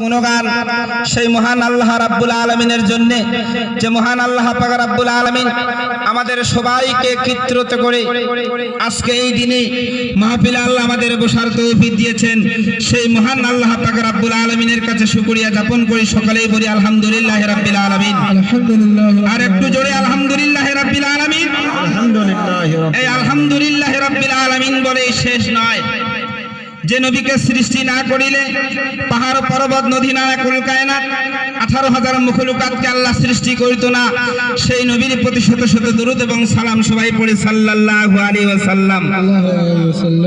গুণগান। সেই মহান আল্লাহ রাব্বুল আলমিনের জন্য যে মহান আল্লাহ পাক রাব্বুল আলমিন আমাদের সবাইকে একত্রিত করে আজকে এই দিনে মাহফিলে আল্লাহ আমাদের বসার তৌফিক দিয়েছেন। সেই মহান আল্লাহ পাক রাব্বুল আলমিনের কাছে শুকরিয়া যাপন করি। সকলেই বলি আলহামদুলিল্লাহ রাব্বিল আলমিন। আর একটু জোরে আলহামদুলিল্লাহ রাব্বিল আলমিন। আলহামদুলিল্লাহ এই আলহামদুলিল্লাহ রাব্বিল আলামিন বলে শেষ নয়। যে নবীকে সৃষ্টি না করিলে পাহাড় পর্বত নদী নালা কুলকায়না আঠারো হাজার মুখলুকাতকে আল্লাহ সৃষ্টি করিত না। সেই নবীর প্রতি শত শত দরুদ এবং সালাম সবাই পড়ে সাল্লাল্লাহু আলাইহি ওয়াসাল্লাম।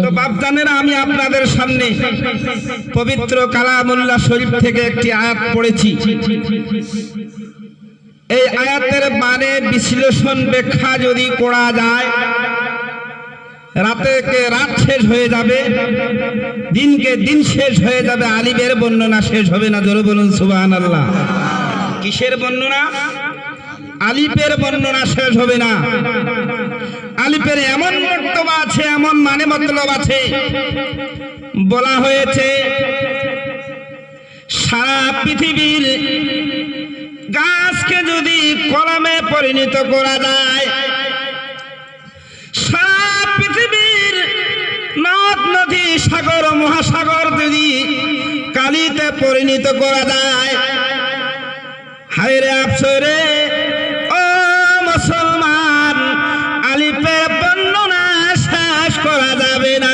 তো আমি আপনাদের সামনে পবিত্র কালামুল্লাহ শরীফ থেকে একটি আয়াত পড়েছি। এই আয়াতের মানে বিশ্লেষণ ব্যাখ্যা যদি করা যায় রাতে কে রাত শেষ হয়ে যাবে? দিনকে দিন শেষ হয়ে যাবে। আলিবের বর্ণনা শেষ হবে না। জোরে বলুন সুবাহান আল্লাহ কিসের বর্ণনা? আলিপের বর্ণনা শেষ হবে না। আলিপের এমন মর্তবা আছে, এমন মানে মতলব আছে। বলা হয়েছে, সারা পৃথিবীর গাছকে যদি কলমে পরিণত করা যায় সাগর, মহাসাগর যদি কালিতে পরিণত করা যায় হায় রে আফসরে, ও মুসলমান আলিপের বর্ণনা শেষ করা যাবে না।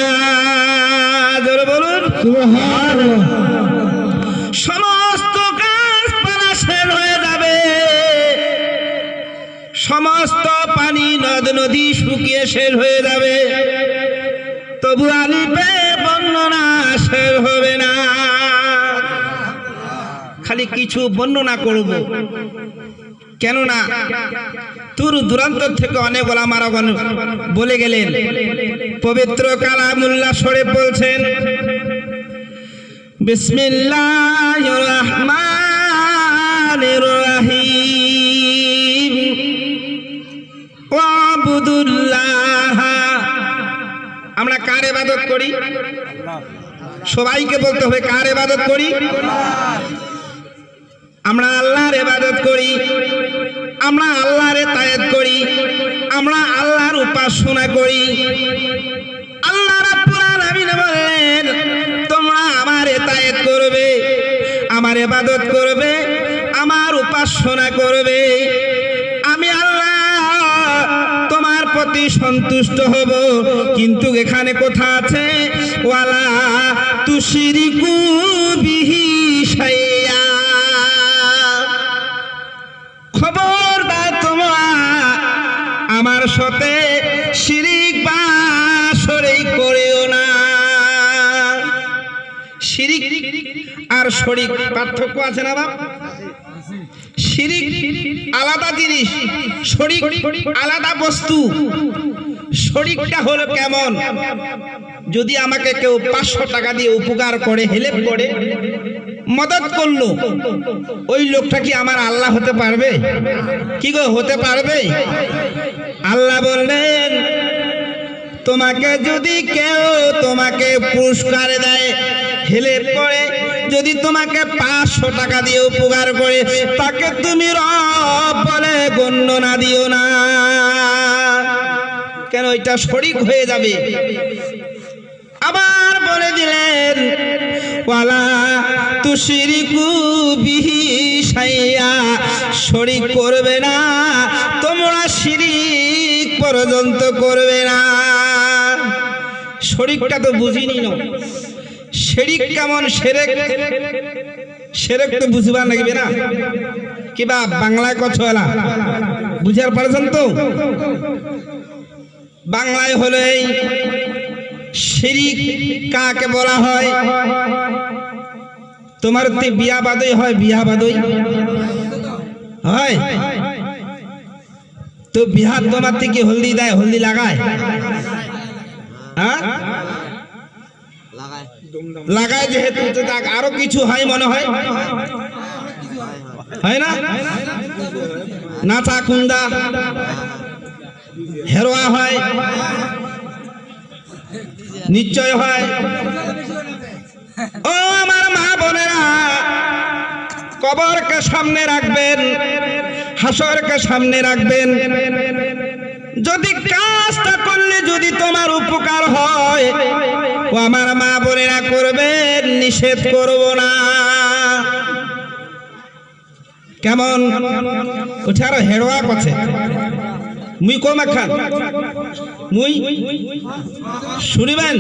বলুন। সমস্ত গাছপালা শেষ হয়ে যাবে। সমস্ত পানি নদ নদী শুকিয়ে শেষ হয়ে যাবে। তবু আলিপে খালি কিছু বর্ণনা করব। কেননা তোর দূরান্ত থেকে অনেক ওলামারাগণ বলে গেলেন, পবিত্র কালামুল্লাহ সরে বলছেন বিসমিল্লাহ রহমান রহিম ওয়াবুদুল্লাহ আমরা কার ইবাদত করি? সবাইকে বলতে হবে, কার ইবাদত করি? আমরা আল্লাহর ইবাদত করি, আমরা আল্লাহর তায়েত করি, আমরা আল্লাহর উপাসনা করি। আল্লাহ রাব্বুল তোমরা আমার এতায়েত করবে, আমার ইবাদত করবে, আমার উপাসনা করবে। প্রতি সন্তুষ্ট হব। কিন্তু এখানে কোথা আছে, ওয়ালা তুশরিকু বিহি শাইয়া খবরদার তোমরা, আমার সাথে শিরিক বা শরিক করিও না। শিরিক আর শরিক পার্থক্য আছে না বাপ? শিরিক আলাদা জিনিস, শরিক আলাদা বস্তু। শরিকটা হলো কেমন? যদি আমাকে কেউ পাঁচশো টাকা দিয়ে উপকার করে, হেল্প করে, মদত করল, ওই লোকটা কি আমার আল্লাহ হতে পারবে? কি গো, হতে পারবে? আল্লাহ বললেন, তোমাকে যদি কেউ তোমাকে পুরস্কার দেয়, হেল্প করে যদি তোমাকে পাঁচশো টাকা দিয়ে উপকার করে, তাকে তুমি রব বলে গণ্য না দিও না। কেন এটা শরিক হয়ে যাবে? আবার বলে দিলেন, ওয়ালা তুশরিকু বিহি শাইয়া, শরিক করবে না, তোমরা শিরিক পর্যন্ত করবে না। শরিকটা তো বুঝিনি না। শিরিক কেমন সেরেক সেরেক তো বুঝবার লাগবে না। কিবা বাংলায় কথা হলা বুঝার পারছেন তো? বাংলায় হলো শিরিক কাকে বলা হয়? তোমার তে বিয়া বাদই হয়, বিয়া বাদই। হয়? তো বিহার তোমার থেকে হলদি দেয়, হলদি লাগায়? হ্যাঁ? লাগায়। যেহেতু তাক আরও কিছু হয় মনে হয়? হয় না? নাচা কুন্দা, হেরোয়া হয়, নিশ্চয় হয়। ও আমার মা বোনেরা, কবরকে সামনে রাখবেন, হাসরকে সামনে রাখবেন। যদি কাজটা করলে যদি তোমার উপকার হয়, ও আমার মা বোনেরা করবে নিষেধ করব না। কেমন? ওঠে আরও হেড়োয়া করছে। মুই কমা খান মুই? শুনিবেন?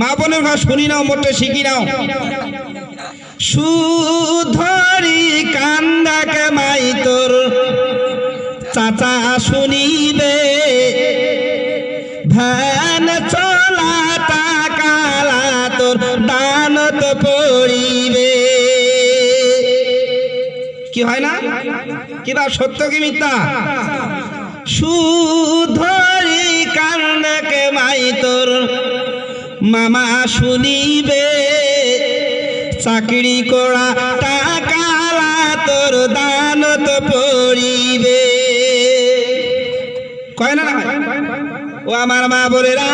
মা বোনের ঘর শুনি নাও, মোটে শিখি নাও। সুধরি কান্দাকে মাই তোর চাচা শুনিবে ধ্যান চলা টাকালা তোর দানত পড়িবে। কি হয় না? কিবা সত্য কি মিথ্যা? সুধরি কান্দাকে মাই তোর মামা শুনিবে, চাকরি করা টাকালা তোর দানত আমার মা বোনেরা,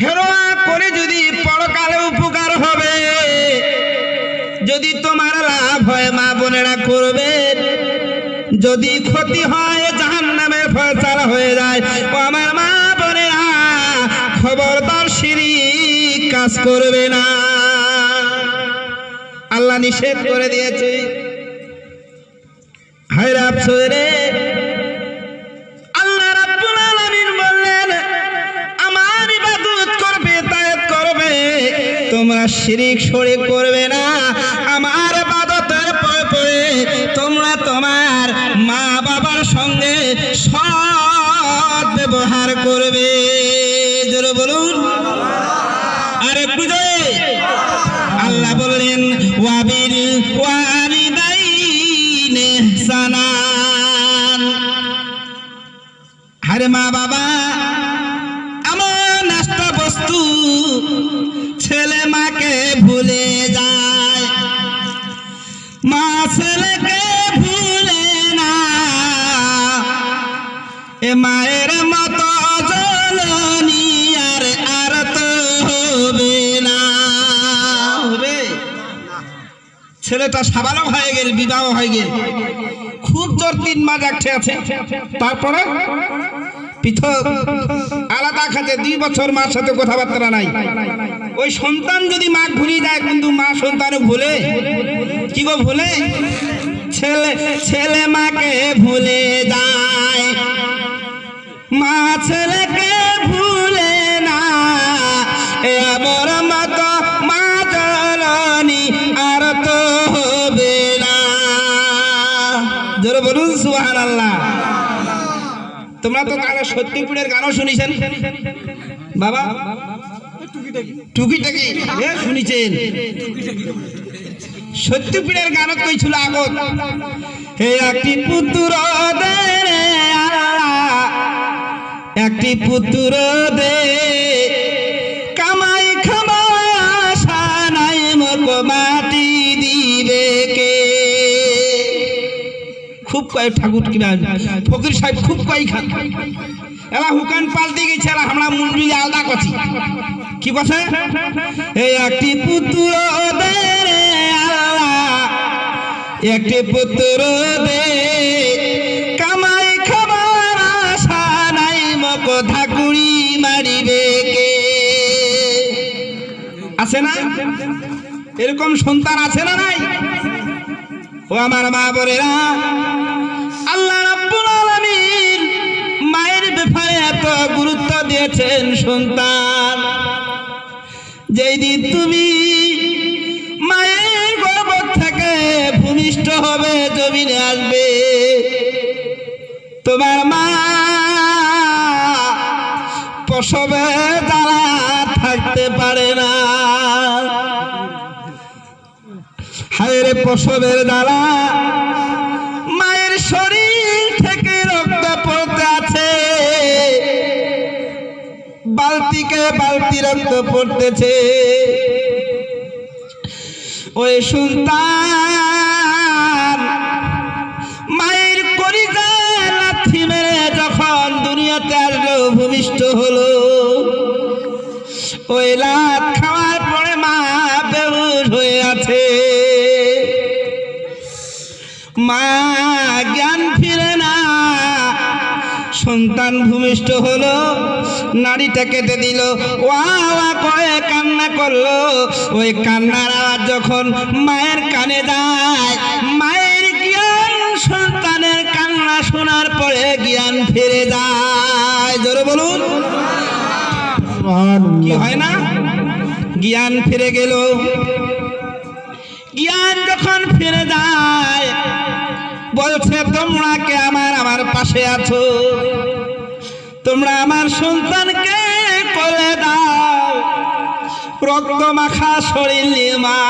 হেরোয়া করে যদি পরকালে উপকার হবে, যদি তোমার লাভ হয় মা বোনেরা করবেন যদি ক্ষতি হয় জাহান নামের ফয়সালা হয়ে যায়। ও আমার মা বোনেরা, খবরদার সিঁড়ি কাজ করবে না। আল্লাহ নিষেধ করে দিয়েছে। হায় রাফসোস শিরিক শরীক করবে না। আমার বাদতার পরে তোমরা তোমার মা বাবার সঙ্গে সৎ ব্যবহার করবে। বলুন। আরে বুঝে আল্লাহ বললেন ওয়াবিল মায়ের মতো জলনি আর আর তো হবে না। হবে। ছেলেটা সাবালক হয়ে গেল বিবাহ হয়ে গেল। খুব জোর তিন মাস একঠে আছে। তারপরে পৃথক আলাদা খাতে দুই বছর মার সাথে কথাবার্তা নাই। ওই সন্তান যদি মা ভুলে যায় কিন্তু মা সন্তান ভুলে কি গো ভুলে? ছেলে ছেলে মাকে ভুলে যায়। মা না। আল্লাহ সত্যিপুরের গানও শুনিছেন? বাবা, টুকিটাকি। শুনিছেন? সত্যিপুরের গানত আগত। হে একটি পুত্র দে রে আল্লাহ একটি পুত্র দে। কামাই খামাই আশা নাই মোক মাটি দিবে কে? খুব কয় ঠাকুর কিনা ফকির সাহেব খুব কয় খান। এলা হুকান পাল্টে গেছে এলা আমরা মুন্ডি আলাদা করছি। কি কথা এই একটি পুত্র দে একটি পুত্র দে। আছে না? এরকম সন্তান আছে না নাই? ও আমার মা বোনেরা, আল্লাহ মায়ের ব্যাপারে এত গুরুত্ব দিয়েছেন সন্তান। যেই দিন তুমি মায়ের গর্ভ থেকে ভূমিষ্ঠ হবে, জমিনে আসবে। তোমার মা প্রসবের দ্বারা মায়ের শরীর থেকে রক্ত পড়তে আছে। বালতিকে বালতি রক্ত পড়তেছে। ওই সন্তান মায়ের করিজা মেরে যখন দুনিয়াতে আসলো, ভূমিষ্ঠ হলো। ওই লাত সন্তান ভূমিষ্ঠ হলো নাড়িটা কেটে দিল। ওয়া করে কান্না করল। ওই কান্নার আওয়াজ যখন মায়ের কানে যায় মায়ের জ্ঞান সন্তানের কান্না শোনার পরে জ্ঞান ফিরে যায়। জোরে বলুন। কি হয় না? জ্ঞান ফিরে গেল। জ্ঞান যখন ফিরে যায় বলছে তোমরা কে? আমার আমার পাশে আছো। তোমরা আমার সন্তানকে কোলে দাও। রক্ত মাখা শরীর মা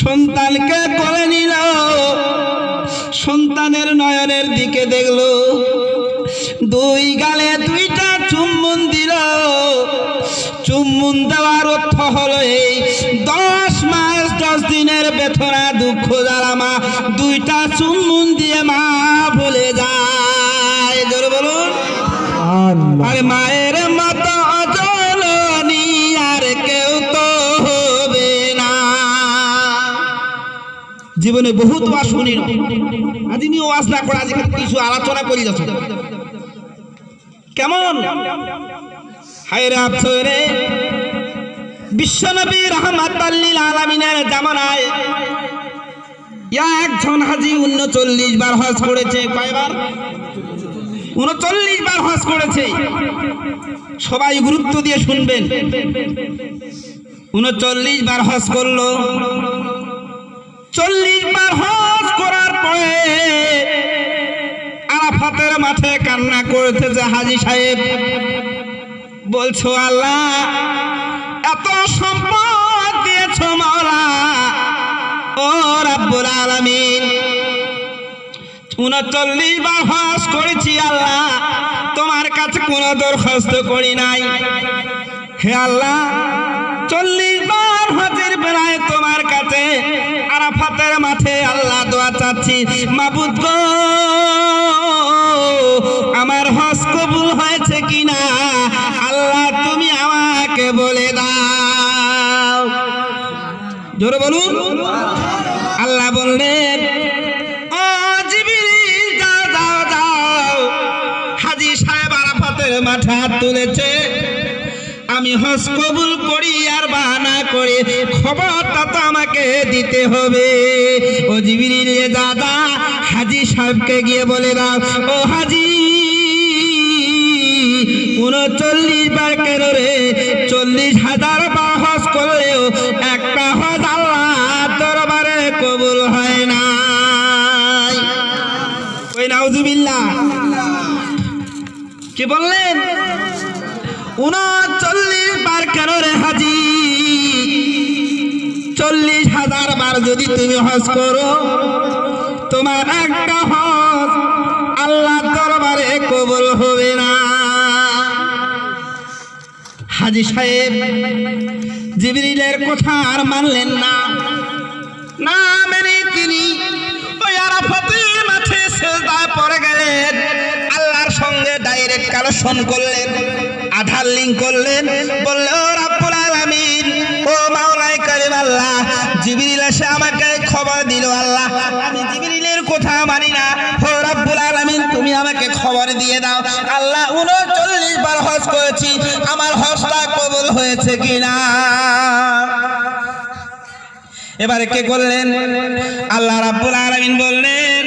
সন্তানকে কোলে নিল। সন্তানের নয়নের দিকে দেখল। দুই গালে দুইটা চুম্বন দিল। চুম্বন দেওয়ার অর্থ হলো এই, দশ মাস, দশ দিনের বেথরা দুঃখ জ্বালামা দুইটা চুম্বন দিয়ে মা ভুলে যায় আর মায়ের মতো অজলনি আর কেউ তো হবে না। জীবনে বহুত ওয়াজ শুনি না। আজ নিয়ে ওয়াজ না করে আজকে কিছু আলোচনা করি যাচ্ছে। কেমন? হায়রে আফসোরে বিশ্বনবী রহমাত আলামিনের জামানায় একজন হাজি উনচল্লিশ বার হজ করেছে কয়বার? উনচল্লিশ বার হজ করেছে। সবাই গুরুত্ব দিয়ে শুনবেন। উনচল্লিশ বার হজ করল। চল্লিশ বার হজ করার পরে আরাফাতের মাঠে কান্না করেছে যে হাজি সাহেব, বলছো আল্লাহ, এত সম্পদ দিয়েছ মাওলা। ও রাব্বুল আলামিন। উনচল্লিশ বার হজ করেছি আল্লাহ, তোমার কাছে কোনো দরখাস্ত করি নাই। হে আল্লাহ, চল্লিশ বার হজের বেলায় তোমার কাছে আরাফাতের মাঠে আল্লাহ দোয়া চাচ্ছি, মাবুদ গো, আমার হজ কবুল হয়েছে কিনা? আল্লাহ, তুমি আমাকে বলে দাও। জোরে বলুন। আল্লাহ বললেন হাত তুলেছে। আমি হস কবুল করি, আর বাহানা করে খবরটা তো আমাকে দিতে হবে। ও জিবিরিলে দাদা, হাজি সাহেবকে গিয়ে বলে দাও, ও হাজি, উনচল্লিশ বার কেন রে? চল্লিশ হাজার কি বললেন? উনচল্লিশ বার কেন রে হাজি? চল্লিশ হাজার বার যদি তুমি হজ করো, তোমার একটা হজ আল্লাহ দরবারে কবুল হবে না। হাজি সাহেব, জিবরিলের কথা আর মানলেন না। না ডাইরেক্ট কালেকশন করলেন, আধার লিঙ্ক করলেন, বললে ও রাব্বুল আলামিন, ও মাওলাই কারিম আল্লাহ, জিবরিল এসে আমাকে খবর দিল আল্লাহ, আমি জিবরিলের কথা মানি না, ও রাব্বুল আলামিন, তুমি আমাকে খবর দিয়ে দাও, আল্লাহ উনচল্লিশ বার হজ করেছি, আমার হজটা কবুল হয়েছে কিনা? এবারে কে করলেন? আল্লাহ রাব্বুল আলামিন বললেন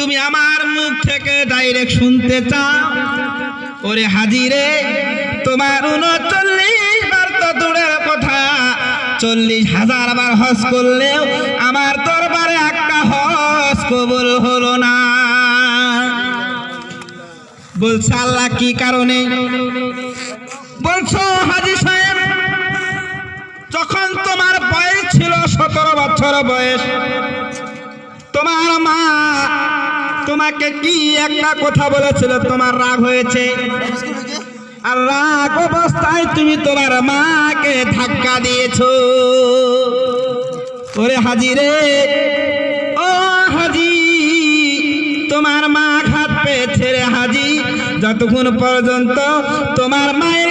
তুমি আমার মুখ থেকে ডাইরেক্ট শুনতে চাও। ওরে হাজিরে, তোমার উনচল্লিশ বার তো দূরের কথা। চল্লিশ হাজার বার হজ করলেও আমার দরবারে একটা হজ কবুল হলো না। বলছে আল্লাহ কি কারণে? বলছো হাজি সাহেব, যখন তোমার বয়স ছিল সতেরো বছর বয়স, তোমার মা তোমাকে কি একটা কথা বলেছিল? তোমার রাগ হয়েছে। আর রাগ অবস্থায় তুমি তোমার মাকে ধাক্কা দিয়েছ। ওরে হাজি রে ও হাজি, তোমার মা ঘাত পেয়েছে রে হাজি। যতক্ষণ পর্যন্ত তোমার মায়ের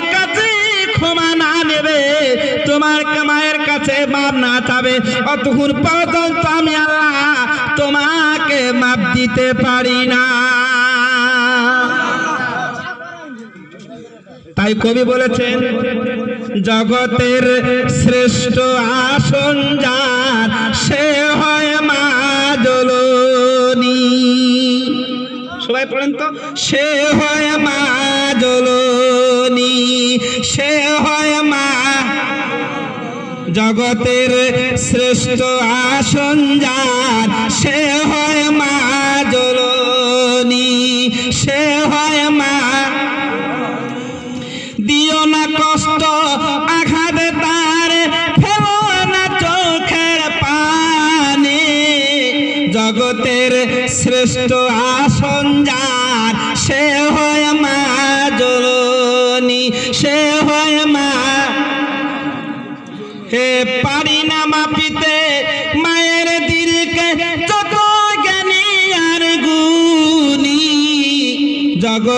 তোমার মায়ের কাছে মাপ না চাবে অতক্ষণ পর্যন্ত আমি আল্লাহ তোমাকে মাপ দিতে পারি না। তাই কবি বলেছেন, জগতের শ্রেষ্ঠ আসন যার, সে হয় মা জলনী সবাই পড়েন তো? সে হয় মা জলনী সে হয় মা জগতের শ্রেষ্ঠ আসন যার, সে হয় মা জলনী, সে হয় মা দিও না কষ্ট, আঘাত তার, ফেলো না চোখের পানে। জগতের শ্রেষ্ঠ আসন যার, সে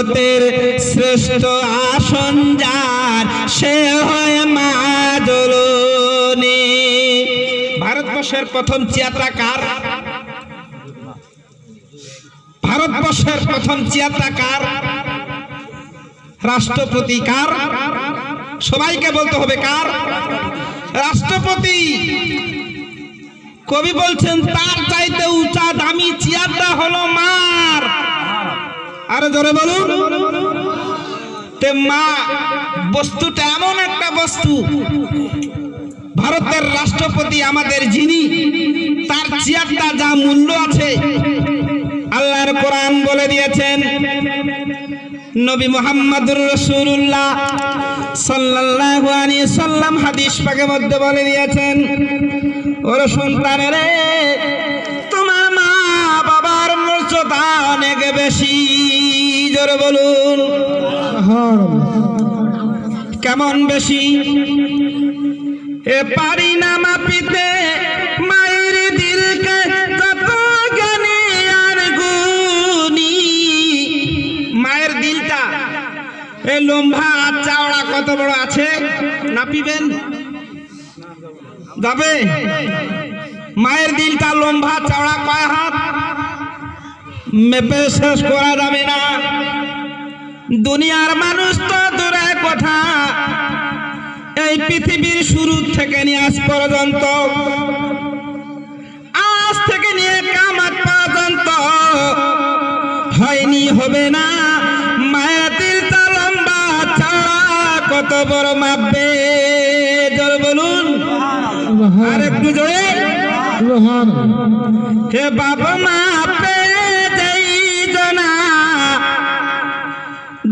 জগতের শ্রেষ্ঠ আসন যার, সে হয় মা ভারতবর্ষের প্রথম চেয়ারটা কার ভারতবর্ষের প্রথম চেয়ারটা কার রাষ্ট্রপতি কার সবাইকে বলতে হবে কার? রাষ্ট্রপতি। কবি বলছেন, তার চাইতে উঁচা দামি চেয়ারটা হলো মার। আরও জোরে বলুন। তে মা, বস্তুটা এমন একটা বস্তু। ভারতের রাষ্ট্রপতি আমাদের যিনি, তার চেয়ারটা যা মূল্য আছে, আল্লাহর কোরআন বলে দিয়েছেন, নবী মোহাম্মদুর রসুল্লাহ সাল্লাল্লাহু আলাইহি সাল্লাম হাদিস পাকের মধ্যে বলে দিয়েছেন। ওর সন্তানের মর্যাদা অনেক বেশি, জোরে বলুন। কেমন বেশি? এ পারি না মাপিতে, মায়ের দিলকে যত জ্ঞানী আর গুণী। মায়ের দিলটা, এ লম্বা আর চাওড়া কত বড় আছে? নাপিবেন? যাবে? মায়ের দিলটা লম্বা চাওড়া কয় হাত? মেপে শেষ করা যাবে না। দুনিয়ার মানুষ তো দূরে কথা। এই পৃথিবীর শুরু থেকে নিয়ে আজ পর্যন্ত আজ থেকে নিয়ে কামাত পর্যন্ত হয়নি হবে না। মায়ের দিলটা লম্বা চাওড়া কত বড় মাপবে? জোর বলুন। আর একটু জোরে। হে বাবা মা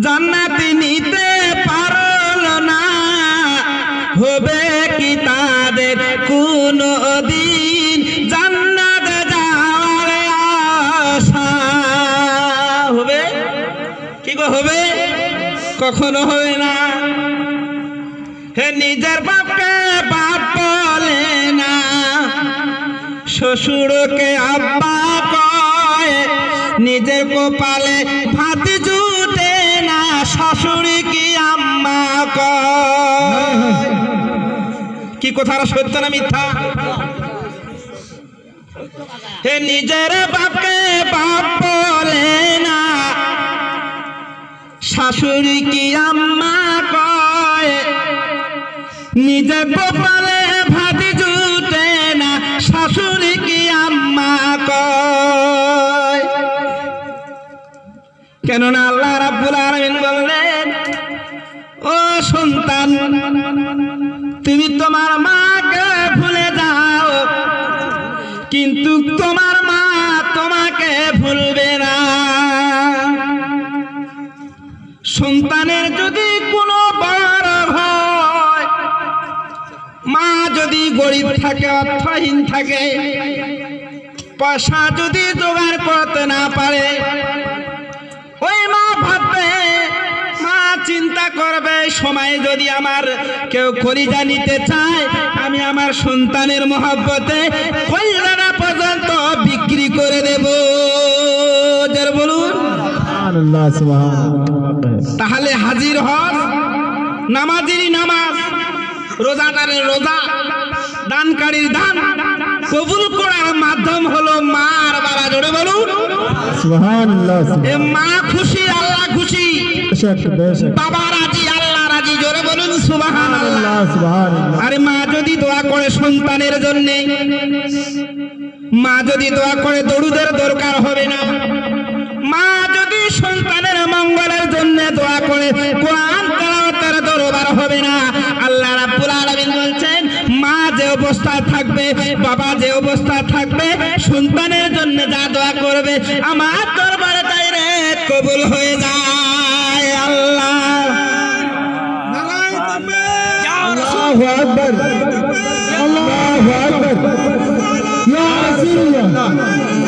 জান্নাতি নিতে পারল না। হবে কি তাদের কোন দিন জান্নাত যাওয়ার আশা? হবে? কি গো, হবে? কখনো হবে না। হে নিজের বাপকে বাপ বলে না। শ্বশুরকে আব্বা কয়, নিজের কপালে ভাত কি কথাটা সত্য না মিথ্যা? হে নিজের বাপকে বাপ বলে না। শাশুড়ি কি আম্মা কয়? নিজে কপালে ভাত জুটে না, শাশুড়ি কি আম্মা কয়? কেননা আল্লাহ রাব্বুল আলামিন বললেন, ও সন্তান তোমার মা তোমাকে ভুলবে না। সন্তানের যদি কোনো বড় মা যদি গরিব থাকে, অর্থহীন থাকে, পয়সা যদি জোগাড় করতে না পারে, ওই মা ভাববে, মা চিন্তা করবে, সময় যদি আমার কেউ কলিজা নিতে চায়, আমি আমার সন্তানের মহব্বতে বিক্রি করে দেব। যার বলুন। তাহলে হাজির হন নামাজির নামাজ রোজাদারের রোজা দানকারীর দান কবুল করার মাধ্যম হলো মার বাবা জোরে বলুন। মা খুশি আল্লাহ খুশি। বাবা রাজি সুবাহান আরে মা যদি দোয়া করে সন্তানের জন্য মা যদি দোয়া করে দরুদের দরকার হবে না মা যদি সন্তানের মঙ্গলের জন্য দোয়া করে কোরআন তেলাওয়াতের দরবার হবে না আল্লাহ রাব্বুল আলামিন বলছেন মা যে অবস্থায় থাকবে বাবা যে অবস্থায় থাকবে সন্তানের জন্য যা দোয়া করবে আমার দরবারে তাই রে কবুল হয়ে যায় আল্লাহ। अल्लाह अकबर। अल्लाह अकबर। या रसूल अल्लाह